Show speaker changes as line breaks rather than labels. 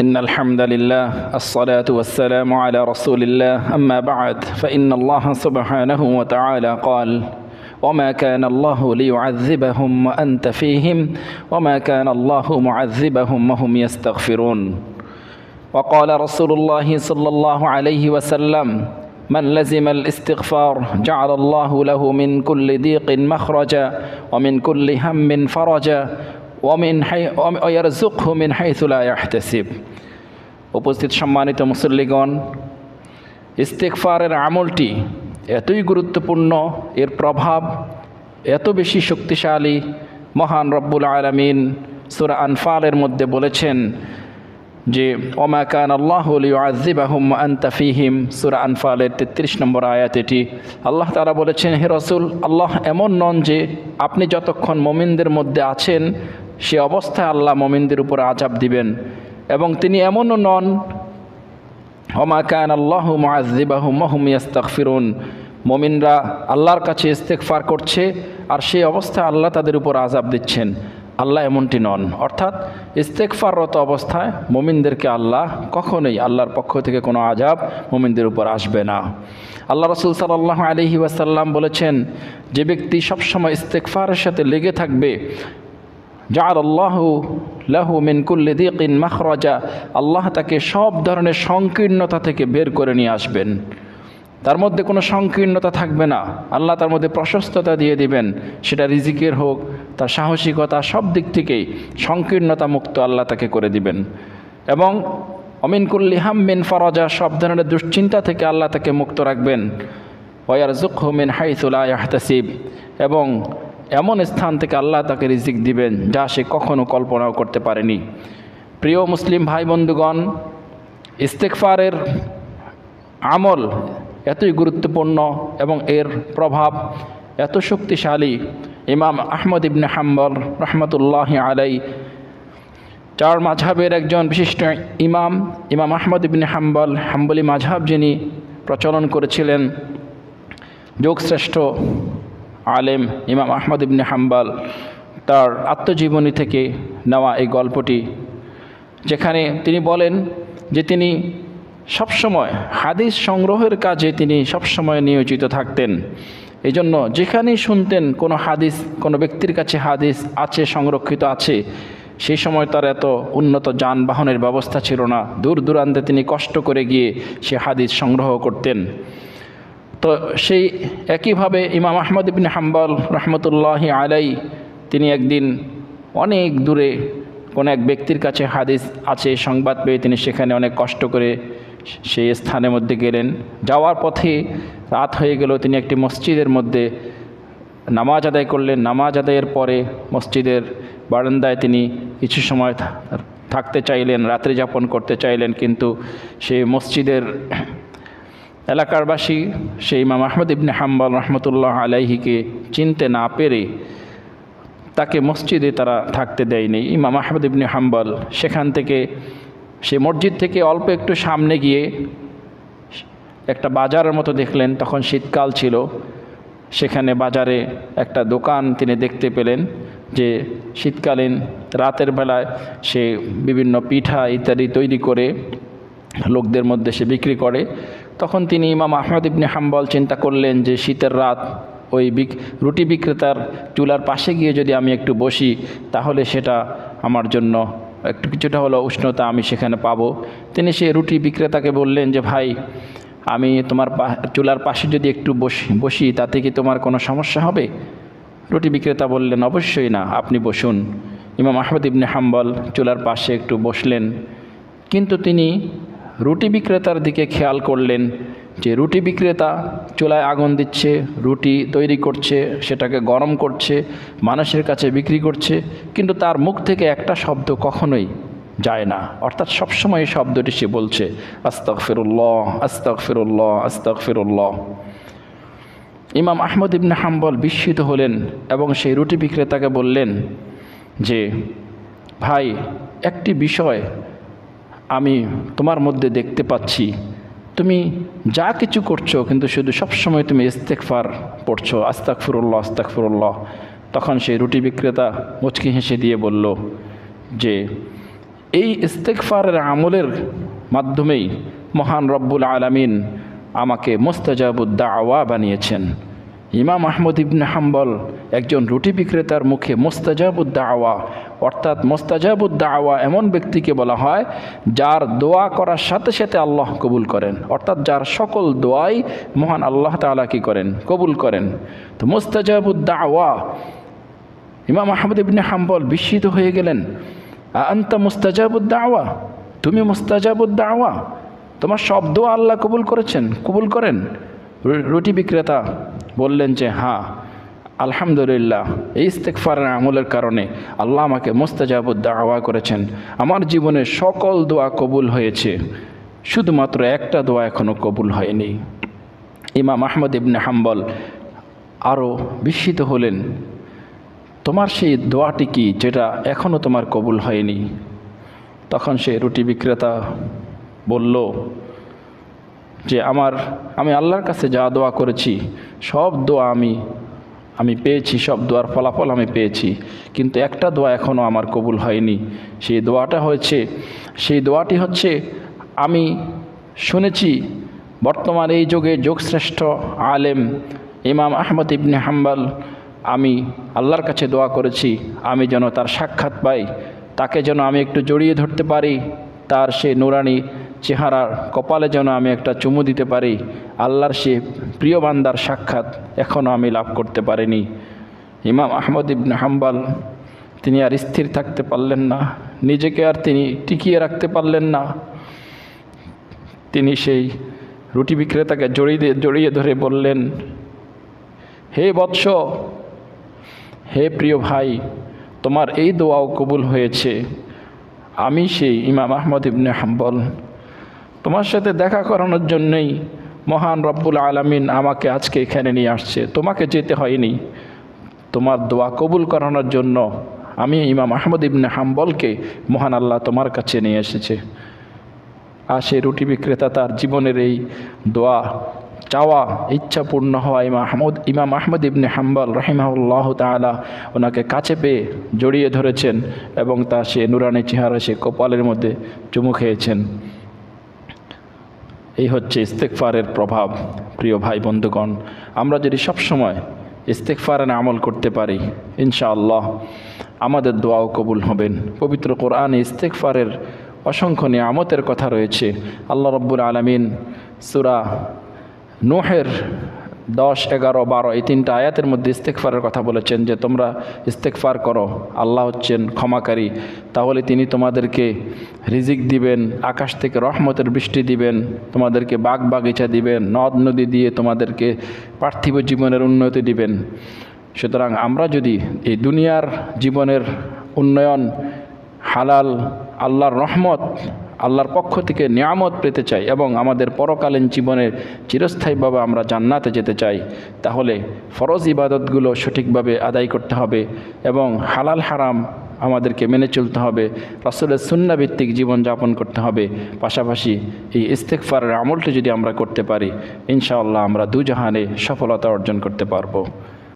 إن الحمد لله الصلاة والسلام على رسول الله أما بعد فإن الله سبحانه وتعالى قال وما كان الله ليعذبهم وأنت فيهم وما كان الله معذبهم وهم يستغفرون. وقال رسول الله صلى الله عليه وسلم من لزم الاستغفار جعل الله له من كل ضيق مخرجا ومن كل هم فرجا high উপস্থিত সম্মানিত মুসল্লিগণ ইস্তেকফারের আমলটি এতই গুরুত্বপূর্ণ, এর প্রভাব এত বেশি শক্তিশালী, মহান রব্বুল আলমিন সুরা আনফালের মধ্যে বলেছেন যে, ওমা কান আল্লাহ আজিব আহম আন্তাফিহিম সুরা আনফালের তেত্রিশ নম্বর আয়াত এটি। আল্লাহ তারা বলেছেন, হে রসুল, আল্লাহ এমন নন যে আপনি যতক্ষণ মোমিনদের মধ্যে আছেন সে অবস্থায় আল্লাহ মমিনদের উপর আজাব দিবেন এবং তিনি এমনও নন, ওমা কান আল্লাহ মুআজিবাহু মহুম ইয়াস্তাগফিরুন। মমিনরা আল্লাহর কাছে ইস্তেকফার করছে আর সেই অবস্থায় আল্লাহ তাদের উপর আজাব দিচ্ছেন। আল্লাহ এমনটি নন। অর্থাৎ ইস্তেকফাররত অবস্থায় মমিনদেরকে আল্লাহ কখনোই আল্লাহর পক্ষ থেকে কোনো আজাব মমিনদের উপর আসবে না। আল্লাহ রসুল সাল্লাহ আলহি ওয়াসাল্লাম বলেছেন, যে ব্যক্তি সবসময় ইস্তেকফারের সাথে লেগে থাকবে জার আল্লাহ লাহু মিনকুল্লি দিকিন মাখরাজা। আল্লাহ তাকে সব ধরনের সংকীর্ণতা থেকে বের করে নিয়ে আসবেন। তার মধ্যে কোনো সংকীর্ণতা থাকবে না। আল্লাহ তার মধ্যে প্রশস্ততা দিয়ে দিবেন। সেটা রিজিকের হোক, তার সাহসিকতা, সব দিক থেকেই সংকীর্ণতা মুক্ত আল্লাহ তাকে করে দিবেন। এবং অমিনকুল্লি হাম্মিন ফরজা, সব ধরনের দুশ্চিন্তা থেকে আল্লাহ তাকে মুক্ত রাখবেন। ওয়ার জুক হুমিন হাইতুল্লাহ আহতাসিব এবং এমন স্থান থেকে আল্লাহ তাকে রিজিক দিবেন যা সে কখনো কল্পনাও করতে পারেনি। প্রিয় মুসলিম ভাই বন্ধুগণ ইস্তেকফারের আমল এতই গুরুত্বপূর্ণ এবং এর প্রভাব এত শক্তিশালী। ইমাম আহমদ ইবনে হাম্বল রহমতুল্লাহ আলাই চার মাঝহাবের একজন বিশিষ্ট ইমাম ইমাম আহমদ ইবনে হাম্বল, হাম্বলি মাঝহাব যিনি প্রচলন করেছিলেন, যোগশ্রেষ্ঠ। আলেম ইমাম আহমদ ইবনে হাম্বাল তার আত্মজীবনী থেকে নেওয়া এই গল্পটি, যেখানে তিনি বলেন যে তিনি সবসময় হাদিস সংগ্রহের কাজে তিনি সবসময় নিয়োজিত থাকতেন। এই জন্য যেখানেই শুনতেন কোনো হাদিস, কোনো ব্যক্তির কাছে হাদিস আছে, সংরক্ষিত আছে, সেই সময় তার এত উন্নত যানবাহনের ব্যবস্থা ছিল না। দূর দূরান্তে তিনি কষ্ট করে গিয়ে সে হাদিস সংগ্রহ করতেন। তো সেই একইভাবে ইমাম আহমদ ইবিন হাম্বল রহমতুল্লাহ আলাই তিনি একদিন অনেক দূরে কোনো এক ব্যক্তির কাছে হাদিস আছে, সংবাদ পেয়ে তিনি সেখানে অনেক কষ্ট করে সেই স্থানের মধ্যে গেলেন। যাওয়ার পথে রাত হয়ে গেল, তিনি একটি মসজিদের মধ্যে নামাজ আদায় করলেন। নামাজ আদায়ের পরে মসজিদের বারান্দায় তিনি কিছু সময় থাকতে চাইলেন, রাত্রি যাপন করতে চাইলেন, কিন্তু সেই মসজিদের এলাকারবাসী, সেই ইমাম আহমদ ইবনে হাম্বল রহমতুল্লাহ আলাইহিকে চিনতে না পেরে তাকে মসজিদে তারা থাকতে দেয়নি। ইমাম আহমদ ইবনে হাম্বল সেখান থেকে, সে মসজিদ থেকে অল্প একটু সামনে গিয়ে একটা বাজারের মতো দেখলেন, তখন শীতকাল ছিল। সেখানে বাজারে একটা দোকান তিনি দেখতে পেলেন যে শীতকালীন রাতের বেলায় সে বিভিন্ন পিঠা ইত্যাদি তৈরি করে লোকদের মধ্যে সে বিক্রি করে। তখন তিনি ইমাম আহমদ ইবনে হাম্বল চিন্তা করলেন যে শীতের রাত ওই বিক, রুটি বিক্রেতার চুলার পাশে গিয়ে যদি আমি একটু বসি, তাহলে সেটা আমার জন্য একটু কিছুটা হলো উষ্ণতা আমি সেখানে পাবো। তিনি সে রুটি বিক্রেতাকে বললেন যে, ভাই, আমি তোমার চুলার পাশে যদি একটু বসি বসি, তাতে কি তোমার কোনো সমস্যা হবে? রুটি বিক্রেতা বললেন, অবশ্যই না, আপনি বসুন। ইমাম আহমদ ইবনে হাম্বল চুলার পাশে একটু বসলেন। কিন্তু তিনি রুটি বিক্রেতার দিকে খেয়াল করলেন যে রুটি বিক্রেতা চুলায় আগুন দিচ্ছে, রুটি তৈরি করছে, সেটাকে গরম করছে, মানুষের কাছে বিক্রি করছে, কিন্তু তার মুখ থেকে একটা শব্দ কখনোই যায় না। অর্থাৎ সবসময় শব্দটি সে বলছে আস্তক ফিরুল্লাহ আস্তক ফিরুল্লাহ আস্তক ফিরুল্লাহ ইমাম আহমদ ইবনে হাম্বল বিস্মিত হলেন এবং সেই রুটি বিক্রেতাকে বললেন যে, ভাই, একটি বিষয় আমি তোমার মধ্যে দেখতে পাচ্ছি। তুমি যা কিছু করছ, কিন্তু শুধু সবসময় তুমি ইস্তেকফার পড়ছো। আস্তাক ফিরুল্লাহ আস্তাক ফিরুল্লাহ তখন সেই রুটি বিক্রেতা মুচকি হেসে দিয়ে বলল যে, এই ইস্তেকফারের আমলের মাধ্যমেই মহান রব্বুল আলামিন আমাকে মোস্তাজাবুদ্দা আওয়া বানিয়েছেন। ইমাম আহমদ ইবনে হাম্বল একজন রুটি বিক্রেতার মুখে মোস্তাজাবুদ্দা আওয়া অর্থাৎ মোস্তাজাবুদ্দা আওয়া এমন ব্যক্তিকে বলা হয় যার দোয়া করার সাথে সাথে আল্লাহ কবুল করেন, অর্থাৎ যার সকল দোয়াই মহান আল্লাহ তাআলা কি করেন, কবুল করেন। তো মোস্তাজাবুদ্দা আওয়া ইমাম আহমদ ইবনে হাম্বল বিস্মিত হয়ে গেলেন আন্তা মুস্তাজাবুদ্দা আওয়া তুমি মুস্তাজাবুদ্দা আওয়া তোমার সব দোয়া আল্লাহ কবুল করেছেন, কবুল করেন? রুটি বিক্রেতা বললেন যে হ্যাঁ আলহামদুলিল্লাহ, এই ইস্তেকফারের আমলের কারণে আল্লাহ আমাকে আওয়া করেছেন। আমার জীবনে সকল দোয়া কবুল হয়েছে। শুধুমাত্র একটা দোয়া এখনও কবুল হয়নি। ইমাম আহমদ ইবনে হাম্বল আরও বিস্মিত হলেন, তোমার সেই দোয়াটি কি যেটা এখনও তোমার কবুল হয়নি? তখন সে রুটি বিক্রেতা বলল, যে, আমার, আমি আল্লাহর কাছে যা দোয়া করেছি সব দোয়া আমি আমি পেয়েছি, সব দোয়ার ফলাফল আমি পেয়েছি। কিন্তু একটা দোয়া এখনও আমার কবুল হয়নি। সেই দোয়াটা হয়েছে, সেই দোয়াটি হচ্ছে, আমি শুনেছি, বর্তমান এই যুগে যোগশ্রেষ্ঠ আলেম ইমাম আহমদ ইবনে হাম্বাল, আমি আল্লাহর কাছে দোয়া করেছি, আমি যেন তার সাক্ষাৎ পাই, তাকে যেন আমি একটু জড়িয়ে ধরতে পারি, তার সে নুরানি চেহারার কপালে যেন আমি একটা চুমু দিতে পারি, আল্লাহর সে প্রিয় বান্দার সাক্ষাৎ এখনও আমি লাভ করতে পারিনি। ইমাম আহমদ ইবনে হাম্বাল, তিনি আর স্থির থাকতে পারলেন না, নিজেকে আর তিনি টিকিয়ে রাখতে পারলেন না। তিনি সেই রুটি বিক্রেতাকে জড়িয়ে জড়িয়ে ধরে বললেন, হে বৎস, হে প্রিয় ভাই, তোমার এই দোয়াও কবুল হয়েছে। আমি সেই ইমাম আহমদ ইবনে হাম্বল তোমার সাথে দেখা করানোর জন্যই মহান রব্বুল আলামিন আমাকে আজকে এখানে নিয়ে আসছে। তোমাকে যেতে হয়নি। তোমার দোয়া কবুল করানোর জন্য আমি ইমাম আহমদ ইবনে হাম্বলকে মহান আল্লাহ তোমার কাছে নিয়ে এসেছে। আর সেই রুটি বিক্রেতা তার জীবনের এই দোয়া, চাওয়া ইচ্ছা পূর্ণ হওয়া ইমাম আহমদ ইমাম আহমদ ইবনে হাম্বল রহিমাউল্লাহ তাআলা ওনাকে কাছে পেয়ে জড়িয়ে ধরেছেন এবং তা সে নুরানি চেহারা, সে কপালের মধ্যে চুমু খেয়েছেন। এই হচ্ছে ইস্তেকফারের প্রভাব, প্রিয় ভাই বন্ধুগণ। আমরা যদি সবসময় ইস্তেকফারের আমল করতে পারি, ইনশাআল্লাহ আমাদের দোয়াও কবুল হবেন। পবিত্র কোরআনে ইস্তেকফারের অসংখ্য নিয়ামতের কথা রয়েছে। আল্লাহ রব্বুল আলমিন সুরা নোহের দশ, এগারো, বারো, এই তিনটা আয়াতের মধ্যে ইস্তেকফারের কথা বলেছেন যে তোমরা ইস্তেকফার করো, আল্লাহ হচ্ছেন ক্ষমাকারী। তাহলে তিনি তোমাদেরকে রিজিক দিবেন, আকাশ থেকে রহমতের বৃষ্টি দিবেন, তোমাদেরকে বাগ বাগিচা দিবেন, নদ নদী দিয়ে তোমাদেরকে পার্থিব জীবনের উন্নতি দিবেন। সুতরাং আমরা যদি এই দুনিয়ার জীবনের উন্নয়ন, হালাল, আল্লাহর রহমত আল্লাহর পক্ষ থেকে নিয়ামত পেতে চাই এবং আমাদের পরকালীন জীবনে চিরস্থায়ীভাবে আমরা জান্নাতে যেতে চাই, তাহলে ফরজ ইবাদতগুলো সঠিকভাবে আদায় করতে হবে এবং হালাল হারাম আমাদেরকে মেনে চলতে হবে, রাসুলের সুন্নাভিত্তিক জীবনযাপন করতে হবে। পাশাপাশি এই ইস্তেকফারের আমলটি যদি আমরা করতে পারি, ইনশাআল্লাহ আমরা দুজাহানে সফলতা অর্জন করতে পারব।